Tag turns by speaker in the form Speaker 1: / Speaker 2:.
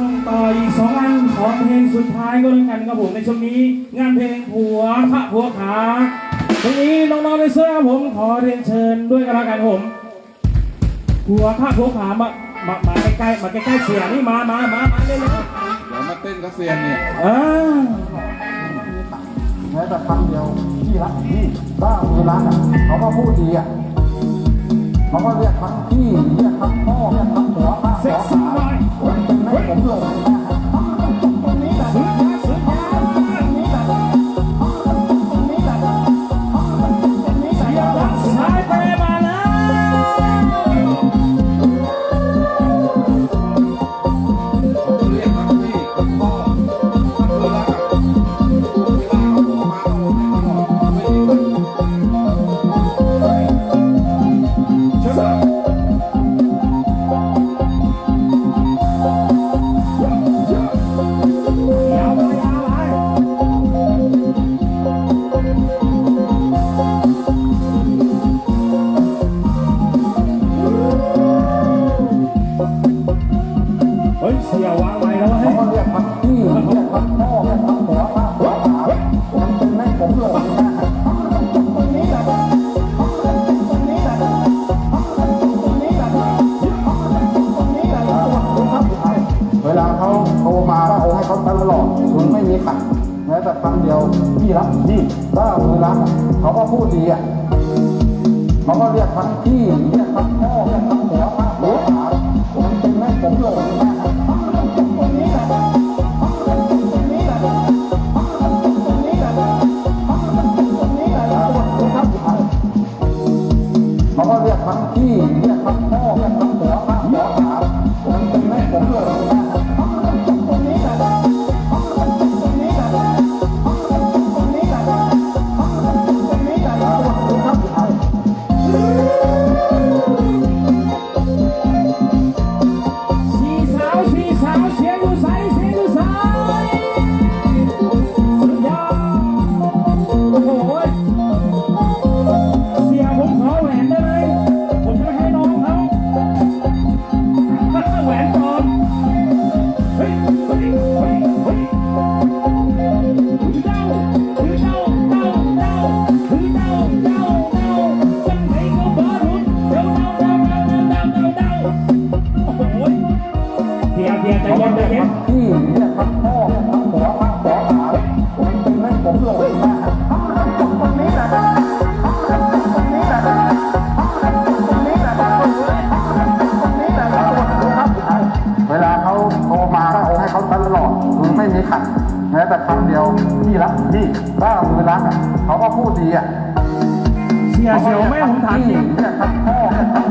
Speaker 1: ส่งต่ออีกสองอันสองเพลงสุดท้ายก็แล้วกันครับผมในช่วงนี้ งานเพลงผัวพระผัวขาตรงนี้น้องๆในเสื้อครับผมขอเรียนเชิญด้วยกันแล้วกันครับผมผัวพระผัวขามามามาใกล้ๆมาใกล้ๆเสียนี่มามามามาเลยเลย
Speaker 2: เดี๋ยวมาเต้นกับเซียนเนี่ย
Speaker 1: อ่า
Speaker 3: แม้แต่คำเดียวพี่รักพี่บ้ามีรักอะเขาก็พูดดีอะเขาก็เรียกทั้งพี่เรียกทั้งพ่อเรียกทั้งหัวข้า
Speaker 1: เซ็
Speaker 3: หั
Speaker 1: ก
Speaker 3: ว
Speaker 1: ซี่
Speaker 3: ขา
Speaker 1: หน่อย
Speaker 3: มัน เป็น ห้
Speaker 1: เขา
Speaker 2: ตลอดคุ
Speaker 1: ณไม่
Speaker 3: มีปากแม้แต่คำเดียวพี่รักพี่บ้ามือรักเขาก็พูดดีอะเขาก็เรียกทั้งพี่เรียกทั้งพ่อเรียกทั้งหัวข้าหัวขามันเป็นแม่ผม
Speaker 1: เลยนะ เทียเทียใจ
Speaker 3: เขา
Speaker 1: เย็
Speaker 3: ก็
Speaker 1: นใจ
Speaker 3: เรียก
Speaker 1: เย็น
Speaker 3: ทั้งพี่เรียกทั้งพ่อเรียกทั้งหัวข้าหัวขามันเป็นให้ผมหลงนะตรงนี้แหละตรงนี้แหละตรงนี้แหละตรงนี้แหละครับเวลาเขาโทรมาก็โอาให้เขาตลอดคุณไม่มีขัดแม้แต่คำเดียวพี่รักพี่บ้ามือรักอะเขาก็พูดดีอะ
Speaker 1: เสียเสียวไหมผมถามจริง
Speaker 3: เรียกทั้งพ่อเรียกทั้ง